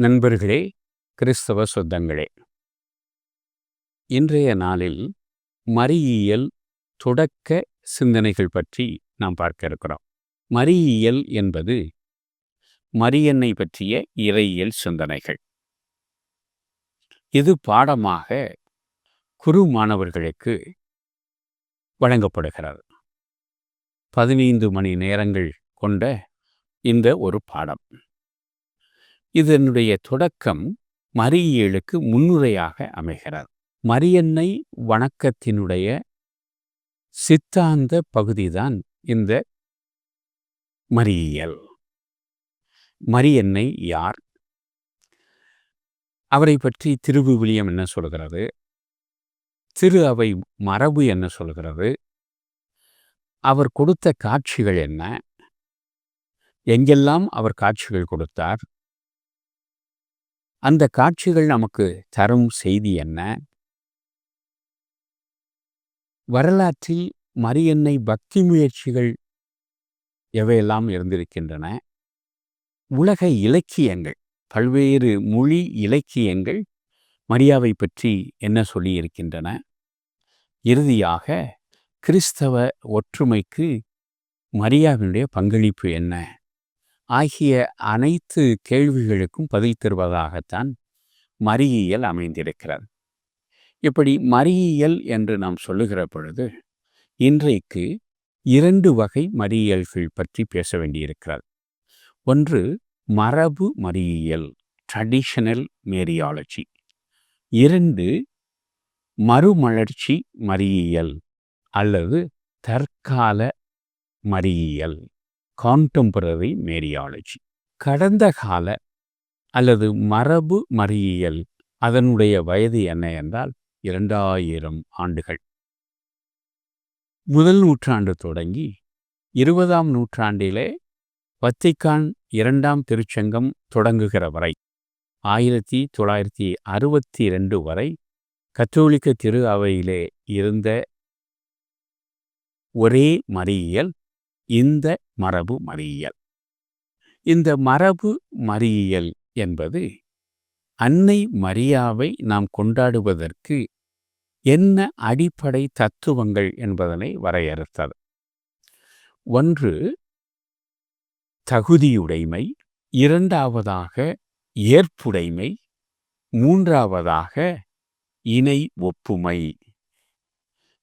நண்பர்களே கிறிஸ்தவ சொந்தங்களே. இன்றைய நாளில் மறியியல் தொடக்க சிந்தனைகள் பற்றி நாம் பார்க்க இருக்கிறோம். மறியியல் என்பது மரியன்னை பற்றிய இறையியல் சிந்தனைகள். இது பாடமாக குரு மாணவர்களுக்கு வழங்கப்படுகிறது. பதினைந்து மணி நேரங்கள் கொண்ட இந்த ஒரு பாடம். இதனுடைய தொடக்கம் மரியலுக்கு முன்னுரையாக அமைகிறது. மரியன்னை வணக்கத்தினுடைய சித்தாந்த பகுதிதான் இந்த மரியல் மரியன்னை யார்? அவரை பற்றி திருவிவிலியம் என்ன சொல்கிறது? திரு அவை மரபு என்ன சொல்கிறது? அவர் கொடுத்த காட்சிகள் என்ன? எங்கெல்லாம் அவர் காட்சிகள் கொடுத்தார்? அந்த காட்சிகள் நமக்கு தரும் செய்தி என்ன? வரலாற்றில் மரியன்னை பக்தி முயற்சிகள் எவையெல்லாம் இருந்திருக்கின்றன? உலக இலக்கியங்கள் பல்வேறு மொழி இலக்கியங்கள் மரியாவை பற்றி என்ன சொல்லியிருக்கின்றன? இறுதியாக கிறிஸ்தவ ஒற்றுமைக்கு மரியாவினுடைய பங்களிப்பு என்ன? ஆகிய அனைத்து கேள்விகளுக்கும் பதில் தருவதாகத்தான் மறியியல் அமைந்திருக்கிறது. இப்படி மறியியல் என்று நாம் சொல்லுகிற பொழுது இன்றைக்கு இரண்டு வகை மறியியல்கள் பற்றி பேச வேண்டியிருக்கிறது. ஒன்று மரபு மறியியல் ட்ரெடிஷனல் மேரியாலஜி இரண்டு மறுமலர்ச்சி மறியியல் அல்லது தற்கால மறியியல். கான்டெம்பரரி மேரியாலஜி. கடந்த கால அல்லது மரபு மறியியல் அதனுடைய வயது என்ன என்றால் இரண்டாயிரம் ஆண்டுகள். முதல் நூற்றாண்டு தொடங்கி இருபதாம் நூற்றாண்டிலே வத்திக்கான் இரண்டாம் திருச்சங்கம் தொடங்குகிற வரை ஆயிரத்தி தொள்ளாயிரத்தி அறுபத்தி ரெண்டு வரை கத்தோலிக்க திரு அவையிலே இருந்த ஒரே மறியியல் இந்த மரபு மறியியல். இந்த மரபு மறியியல் என்பது அன்னை மரியாவை நாம் கொண்டாடுவதற்கு என்ன அடிப்படை தத்துவங்கள் என்பதனை வரையறுத்தது. ஒன்று தகுதியுடைமை. இரண்டாவதாக ஏற்புடைமை. மூன்றாவதாக இணை ஒப்புமை.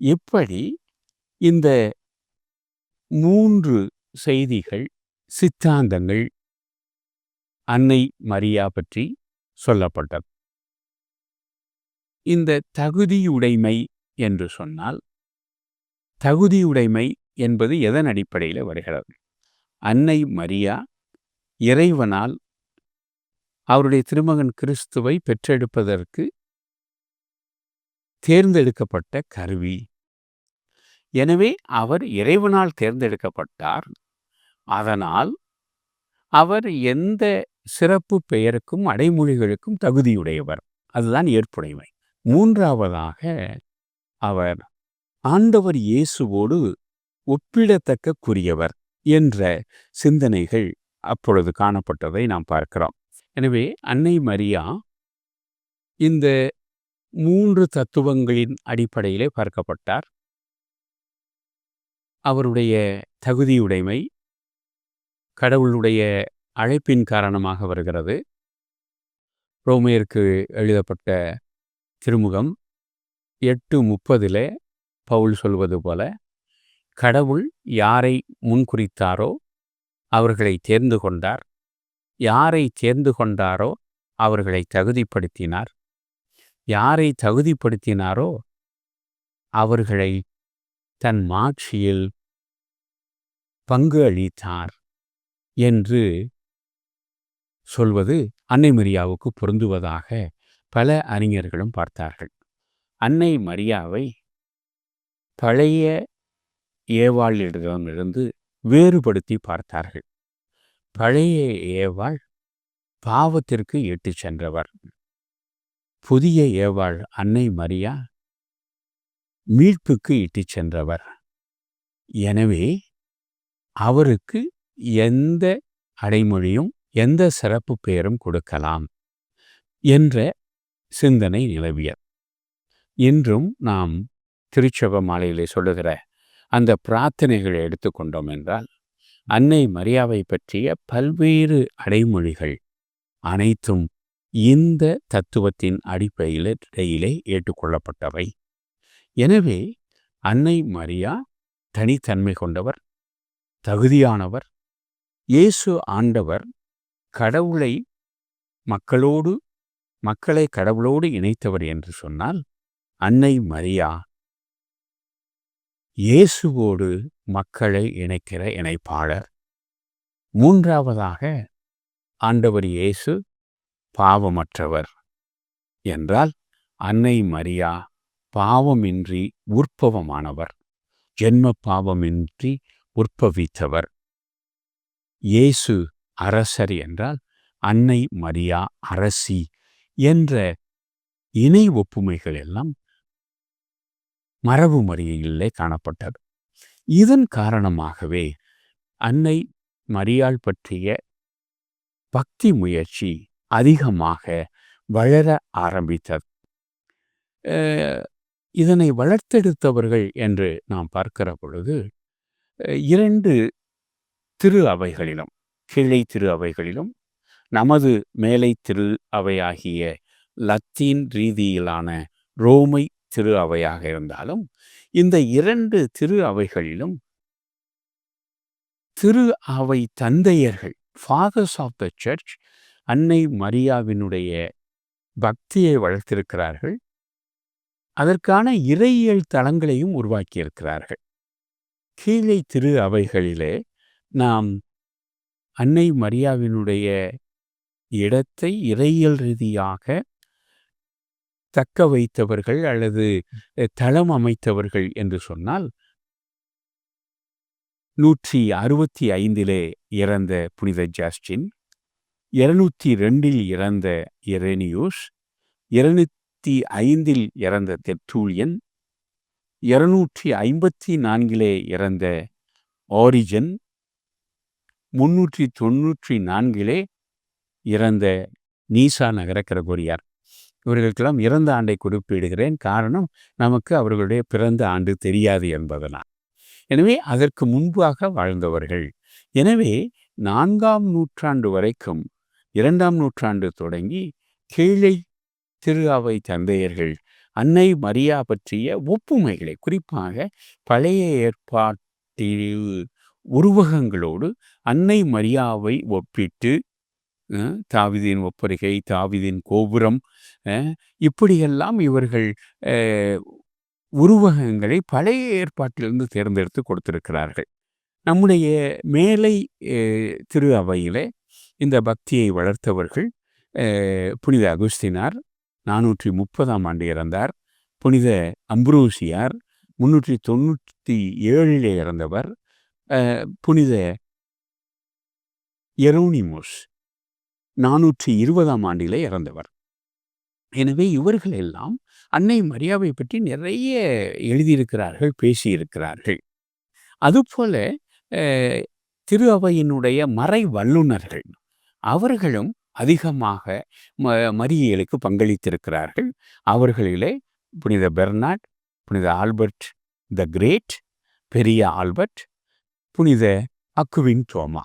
இப்படி இந்த மூன்று செய்திகள் சித்தாந்தங்கள் அன்னை மரியா பற்றி சொல்லப்பட்டது. இந்த தகுதியுடைமை என்று சொன்னால் தகுதியுடைமை என்பது எதன் அடிப்படையில் வருகிறது? அன்னை மரியா இறைவனால் அவருடைய திருமகன் கிறிஸ்துவை பெற்றெடுப்பதற்கு தேர்ந்தெடுக்கப்பட்ட கருவி. எனவே அவர் இறைவனால் தேர்ந்தெடுக்கப்பட்டார். அதனால் அவர் எந்த சிறப்பு பெயருக்கும் அடைமொழிகளுக்கும் தகுதியுடையவர். அதுதான் ஏற்புடைமை. மூன்றாவதாக அவர் ஆண்டவர் இயேசுவோடு ஒப்பிடத்தக்கக்குரியவர் என்ற சிந்தனைகள் அப்பொழுது காணப்பட்டதை நாம் பார்க்கிறோம். எனவே அன்னை மரியா இந்த மூன்று தத்துவங்களின் அடிப்படையிலே பார்க்கப்பட்டார். அவருடைய தகுதியுடைமை கடவுளுடைய அழைப்பின் காரணமாக வருகிறது. ரோமையருக்கு எழுதப்பட்ட திருமுகம் எட்டு முப்பதிலே பவுல் சொல்வது போல கடவுள் யாரை முன்குறித்தாரோ அவர்களை தேர்ந்து கொண்டார். யாரை தேர்ந்து கொண்டாரோ அவர்களை தகுதிப்படுத்தினார். யாரை தகுதிப்படுத்தினாரோ அவர்களை தன் மாட்சியில் பங்கு அளித்தார் என்று சொல்வது அன்னை மரியாவுக்கு பொருந்துவதாக பல அறிஞர்களும் பார்த்தார்கள். அன்னை மரியாவை பழைய ஏவாளிடமிருந்து வேறுபடுத்தி பார்த்தார்கள். பழைய ஏவாள் பாவத்திற்கு இட்டு சென்றவர். புதிய ஏவாள் அன்னை மரியா மீட்புக்கு இட்டுச் சென்றவர். எனவே அவருக்கு எந்த அடைமொழியும் எந்த சிறப்பு பெயரும் கொடுக்கலாம் என்ற சிந்தனை நிலவியது. இன்றும் நாம் திருச்சப மாலையிலே சொல்லுகிற அந்த பிரார்த்தனைகளை எடுத்துக்கொண்டோம் என்றால் அன்னை மரியாவை பற்றிய பல்வேறு அடைமொழிகள் அனைத்தும் இந்த தத்துவத்தின் அடிப்படையிலே ஏற்றுக்கொள்ளப்பட்டவை எனவே அன்னை மரியா தனித்தன்மை கொண்டவர் தகுதியானவர் இயேசு ஆண்டவர் கடவுளை மக்களோடு மக்களை கடவுளோடு இணைத்தவர் என்று சொன்னால் அன்னை மரியா இயேசுவோடு மக்களை இணைக்கிற இணைப்பாளர். மூன்றாவதாக ஆண்டவர் இயேசு பாவமற்றவர் என்றால் அன்னை மரியா பாவமின்றி உற்பவமானவர் ஜென்ம பாவமின்றி உற்பவித்தவர். இயேசு அரசர் என்றால் அன்னை மரியா அரசி என்ற இணை ஒப்புமைகள் எல்லாம் மரபு மரியிலே காணப்பட்டது. இதன் காரணமாகவே அன்னை மரியாள் பற்றிய பக்தி முயற்சி அதிகமாக வளர ஆரம்பித்தது. இதனை வளர்த்தெடுத்தவர்கள் என்று நாம் பார்க்கிற பொழுது இரண்டு திரு அவைகளிலும் கிளை திரு அவைகளிலும் நமது மேலை திரு அவையாகிய லத்தீன் ரீதியிலான ரோமை திரு அவையாக இருந்தாலும் இந்த இரண்டு திரு அவைகளிலும் திரு அவை தந்தையர்கள் ஃபாதர்ஸ் ஆஃப் த சர்ச் அன்னை மரியாவினுடைய பக்தியை வளர்த்திருக்கிறார்கள். அதற்கான இறையியல் தளங்களையும் உருவாக்கியிருக்கிறார்கள். கீழே திரு அவைகளிலே நாம் அன்னை மரியாவினுடைய இடத்தை இறையியல் ரீதியாக தக்க வைத்தவர்கள் அல்லது தளம் அமைத்தவர்கள் என்று சொன்னால் நூற்றி அறுபத்தி ஐந்திலே இறந்த புனித ஜாஸ்டின் இருநூற்றி ரெண்டில் இறந்த இரேனியூஸ் இருநூத்தி ஐந்தில் இறந்த தெற்றூலியன் இருநூற்றி ஐம்பத்தி நான்கிலே இறந்த ஆரிஜன் முன்னூற்றி தொன்னூற்றி நான்கிலே இறந்த நீசா நகர கிரகோரியார். இவர்களுக்கெல்லாம் இறந்த ஆண்டை குறிப்பிடுகிறேன். காரணம் நமக்கு அவர்களுடைய பிறந்த ஆண்டு தெரியாது என்பதனால். எனவே அதற்கு முன்பாக வாழ்ந்தவர்கள். எனவே நான்காம் நூற்றாண்டு வரைக்கும் இரண்டாம் நூற்றாண்டு தொடங்கி கீழே திருகாவை தந்தையர்கள் அன்னை மரியா பற்றிய ஒப்புமைகளை குறிப்பாக பழைய ஏற்பாட்டில் உருவகங்களோடு அன்னை மரியாவை ஒப்பிட்டு தாவிதின் ஒப்பரிகை தாவிதின் கோபுரம் இப்படியெல்லாம் இவர்கள் உருவகங்களை பழைய ஏற்பாட்டிலிருந்து தேர்ந்தெடுத்து கொடுத்திருக்கிறார்கள். நம்முடைய மேலை திரு அவையிலே இந்த பக்தியை வளர்த்தவர்கள் புனித அகுஸ்தினார் நானூற்றி முப்பதாம் ஆண்டு இறந்தார். புனித அம்ப்ரூசியார் முன்னூற்றி தொண்ணூற்றி ஏழிலே இறந்தவர் புனித எரோனிமோஸ் நானூற்றி இருபதாம் ஆண்டிலே இறந்தவர். எனவே இவர்கள் எல்லாம் அன்னை மரியாவை பற்றி நிறைய எழுதியிருக்கிறார்கள் பேசியிருக்கிறார்கள். அதுபோல திரு அவையினுடைய மறை வல்லுநர்கள் அவர்களும் அதிகமாக ம மரியலுக்கு பங்களித்திருக்கிறார்கள். அவர்களிலே புனித பெர்னாட் புனித ஆல்பர்ட் த கிரேட் பெரிய ஆல்பர்ட் புனித அக்குவின் தோமா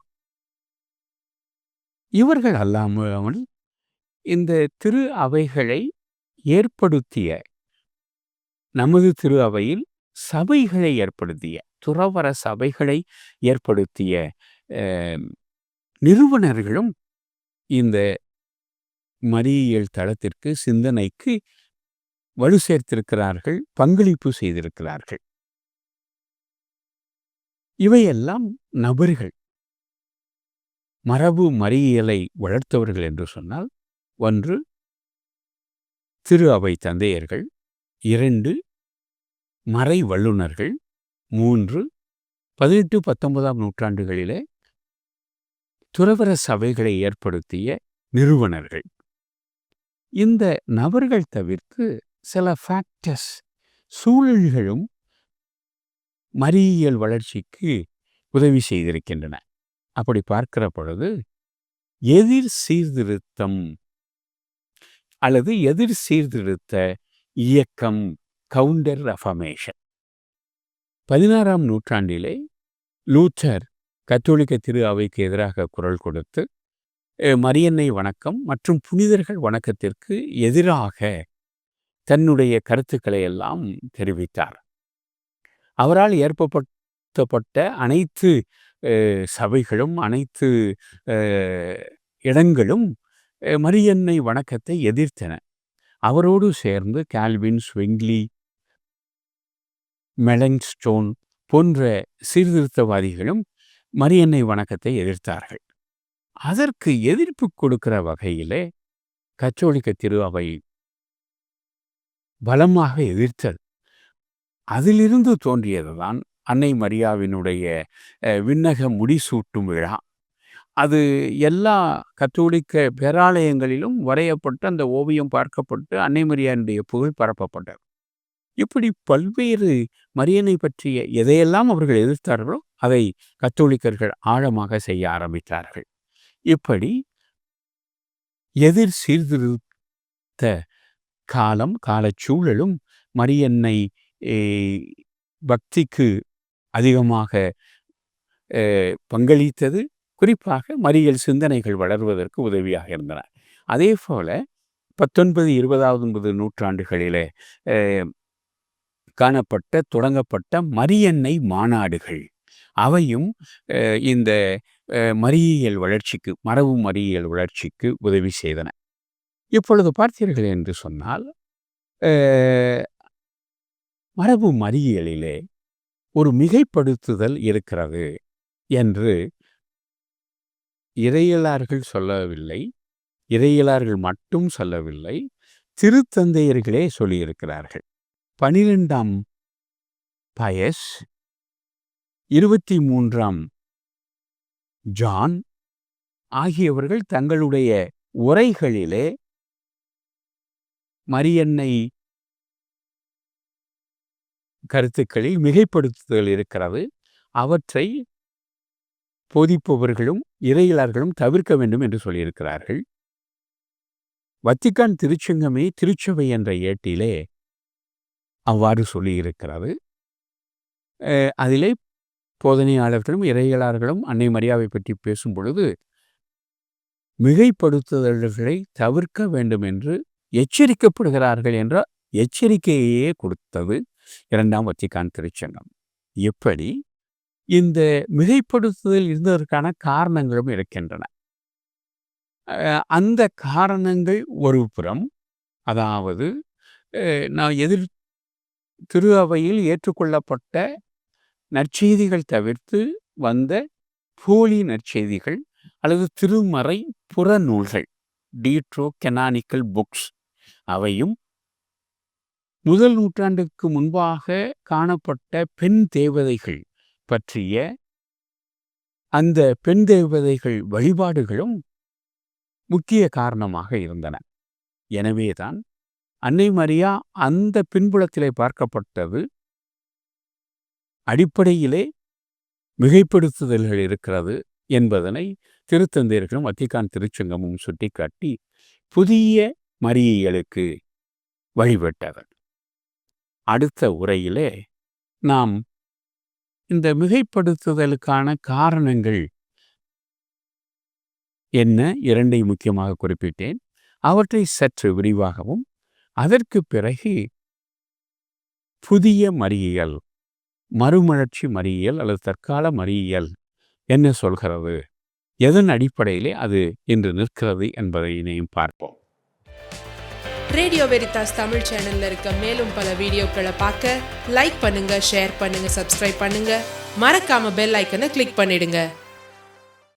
இவர்கள் அல்லாமல் இந்த திரு அவைகளை ஏற்படுத்திய நமது திரு அவையில் சபைகளை ஏற்படுத்திய துறவர சபைகளை ஏற்படுத்திய நிறுவனர்களும் இந்த மரியல் தளத்திற்கு சிந்தனைக்கு வலு சேர்த்திருக்கிறார்கள் பங்களிப்பு செய்திருக்கிறார்கள். இவையெல்லாம் நபர்கள். மரபு மறியலை வளர்த்தவர்கள் என்று சொன்னால் ஒன்று திரு அவை தந்தையர்கள் இரண்டு மறை வல்லுநர்கள் மூன்று பதினெட்டு பத்தொன்பதாம் நூற்றாண்டுகளிலே துறவர சபைகளை ஏற்படுத்திய நிறுவனர்கள். இந்த நபர்கள் தவிர்த்து சில ஃபேக்டர்ஸ் சூழல்களும் மறியியல் வளர்ச்சிக்கு உதவி செய்திருக்கின்றன. அப்படி பார்க்கிற பொழுது எதிர் சீர்திருத்தம் அல்லது எதிர் சீர்திருத்த இயக்கம் கவுண்டர் ரெஃபர்மேஷன் பதினாறாம் நூற்றாண்டிலே லூத்தர் கத்தோலிக்க திரு அவைக்கு எதிராக குரல் கொடுத்து மரியன்னை வணக்கம் மற்றும் புனிதர்கள் வணக்கத்திற்கு எதிராக தன்னுடைய கருத்துக்களை எல்லாம் தெரிவித்தார். அவரால் ஏற்படுத்தப்பட்ட அனைத்து சபைகளும் அனைத்து இடங்களும் மரியன்னை வணக்கத்தை எதிர்த்தன. அவரோடு சேர்ந்து கால்வின் ஸ்விங்லி மெலங்ஸ்டோன் போன்ற சீர்திருத்தவாதிகளும் மரியன்னை வணக்கத்தை எதிர்த்தார்கள். அதற்கு எதிர்ப்பு கொடுக்கிற வகையிலே கச்சோலிக்க திரு அவை பலமாக எதிர்த்தது. அதிலிருந்து தோன்றியதுதான் அன்னை மரியாவினுடைய அஹ், விண்ணக முடிசூட்டும் விழா. அது எல்லா கத்தோலிக்க பேராலயங்களிலும் வரையப்பட்டு அந்த ஓவியம் பார்க்கப்பட்டு அன்னை மரியானுடைய புகழ் பரப்பப்பட்டது. இப்படி பல்வேறு மரியனை பற்றிய எதையெல்லாம் அவர்கள் எதிர்த்தார்களோ அதை கத்தோலிக்கர்கள் ஆழமாக செய்ய ஆரம்பித்தார்கள். இப்படி எதிர் சீர்திருத்த காலம் காலச்சூழலும் மரியன்னை பக்திக்கு அதிகமாக பங்களித்தது. குறிப்பாக மறியல் சிந்தனைகள் வளர்வதற்கு உதவியாக இருந்தன. அதே போல பத்தொன்பது இருபதாவது நூற்றாண்டுகளிலே காணப்பட்ட தொடங்கப்பட்ட மரியன்னை மாநாடுகள். அவையும் அஹ், இந்த மறியியல் வளர்ச்சிக்கு மரபு மறியியல் வளர்ச்சிக்கு உதவி செய்தன. இப்பொழுது பார்த்தீர்கள் என்று சொன்னால் மரபு மறியியலிலே ஒரு மிகைப்படுத்துதல் இருக்கிறது என்று இறையலார்கள் சொல்லவில்லை இறையலார்கள் மட்டும் சொல்லவில்லை திருத்தந்தையர்களே சொல்லியிருக்கிறார்கள். பனிரெண்டாம் பயஸ் இருபத்தி மூன்றாம் ஜான் ஆகியவர்கள் தங்களுடைய உரைகளிலே மரியன்னை கருத்துக்களில் மிகைப்படுத்துதல் இருக்கிறது. அவற்றை போதிப்பவர்களும் இறையிலார்களும் தவிர்க்க வேண்டும் என்று சொல்லியிருக்கிறார்கள். வத்திக்கான் திருச்சங்கமே திருச்சபை என்ற ஏட்டிலே அவ்வாறு சொல்லியிருக்கிறது. அதிலே போதனையாளர்களும் இறையியலாளர்களும் அன்னை மரியாவை பற்றி பேசும் பொழுது மிகைப்படுத்துதல்களை தவிர்க்க வேண்டும் என்று எச்சரிக்கப்படுகிறார்கள் என்ற எச்சரிக்கையே கொடுத்தது இரண்டாம் வத்திக்கான் திருச்சங்கம். எப்படி இந்த மிகைப்படுத்துதல் இருந்ததற்கான காரணங்களும் இருக்கின்றன. அந்த காரணங்கள் ஒரு புறம் அதாவது நான் எதிர் திரு அவையில் ஏற்றுக்கொள்ளப்பட்ட நற்செய்திகள் தவிர்த்து வந்த போலி நற்செய்திகள் அல்லது திருமறை புறநூல்கள் டீட்ரோ கெனானிக்கல் புக்ஸ் அவையும் முதல் நூற்றாண்டுக்கு முன்பாக காணப்பட்ட பெண் தேவதைகள் பற்றிய அந்த பெண் தேவதைகள் வழிபாடுகளும் முக்கிய காரணமாக இருந்தன. எனவேதான் அன்னை மரியா அந்த பின்புலத்திலே பார்க்கப்பட்டது அடிப்படையிலே மிகைப்படுத்துதல்கள் இருக்கிறது என்பதனை திருத்தந்தையர்களும் வத்திகான் திருச்சங்கமும் சுட்டிக்காட்டி புதிய மரியலுக்கு வழிபட்டவர் அடுத்த உரையிலே நாம் இந்த மிகைப்படுத்துதலுக்கான காரணங்கள் என்ன இரண்டை முக்கியமாக குறிப்பிட்டேன். அவற்றை சற்று விரிவாகவும் அதற்கு பிறகு புதிய மறியியல் மறுமலர்ச்சி மறியியல் அல்லது தற்கால மறியியல் என்ன சொல்கிறது? எதன் அடிப்படையிலே அது இன்று நிற்கிறது என்பதையும் பார்ப்போம். ரேடியோ வெரிதாஸ் தமிழ் சேனல்ல இருக்க மேலும் பல வீடியோக்களை பார்க்க லைக் பண்ணுங்க ஷேர் பண்ணுங்க சப்ஸ்கிரைப் பண்ணுங்க. மறக்காம பெல் ஐக்கனை கிளிக் பண்ணிடுங்க.